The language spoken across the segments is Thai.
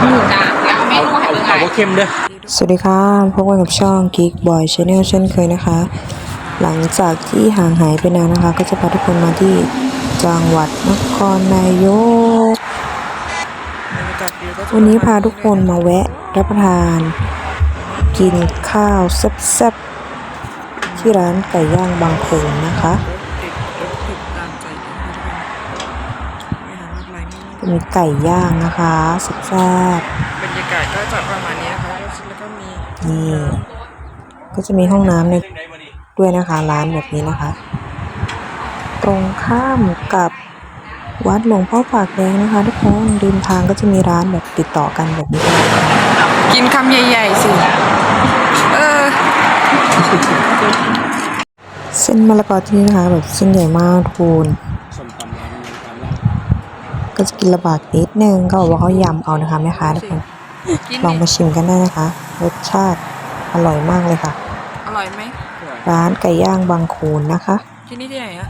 หมูจ้ะเดี๋ยวเอาเมนูให้เอาเบิ่งเอาบ่เข้มเด้อ สวัสดีค่ะพบกันกับช่อง Geek Boy Channel เช่นเคยนะคะ หลังจากที่ห่างหายไปนานนะคะ ก็จะพาทุกคนมาที่จังหวัดนครนายก วันนี้พาทุกคนมาแวะรับประทาน กินข้าวแซ่บๆที่ร้านไก่ย่างบางโขงนะคะ เป็นไก่ย่างนะคะแซ่บบรรยากาศก็จะประมาณนี้นะคะแล้วก็มีๆนี่ ก็จะมีห้องน้ำในด้วยนะคะ ร้านแบบนี้นะคะ ตรงข้ามกับวัดหลวงพ่อปากแดงนะคะทุกคนริมทางก็จะมีร้านแบบติดต่อกันแบบนี้ด้วยกินคำใหญ่ๆสิเออเส้นมะละกอที่นี่นะคะ แบบเส้นใหญ่มากทุกคน ส้มตำร้านนี้ร้านแรก ก็จะกินลำบากนิดนึงก็บอกว่าเขายำเอานะคะแม่ค้าทุกคนกินลองดิมาชิมกันได้นะคะ รสชาติอร่อยมากเลยค่ะ อร่อยไหมร้านไก่ย่างบางโขนนะคะ ที่นี่ที่ไหนอะ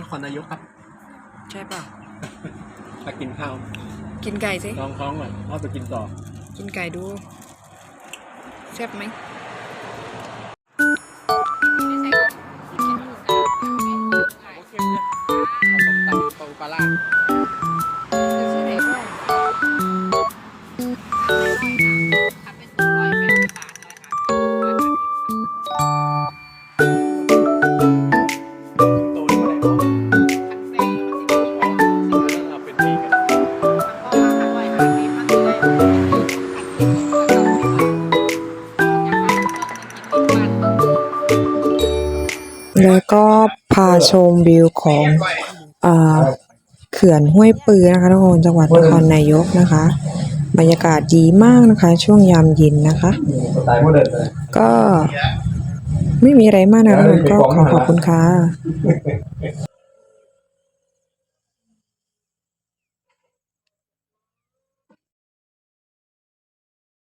นครนายกครับ ใช่เปล่ามากินข้าว กินไก่สิลองท้องก่อนเอาไปกินต่อ กินไก่ดูแซ่บไหมบ่เข้มเด้อเอาส้มตำปูปลาร้า แล้วก็พาชมวิวของเขื่อนห้วยปือนะคะทุกคนจังหวัดนครนายกนะคะ บรรยากาศดีมากนะคะ ช่วงยามเย็นนะคะ ก็ไม่มีอะไรมากนะทุกคนก็ขอขอบคุณค่ะ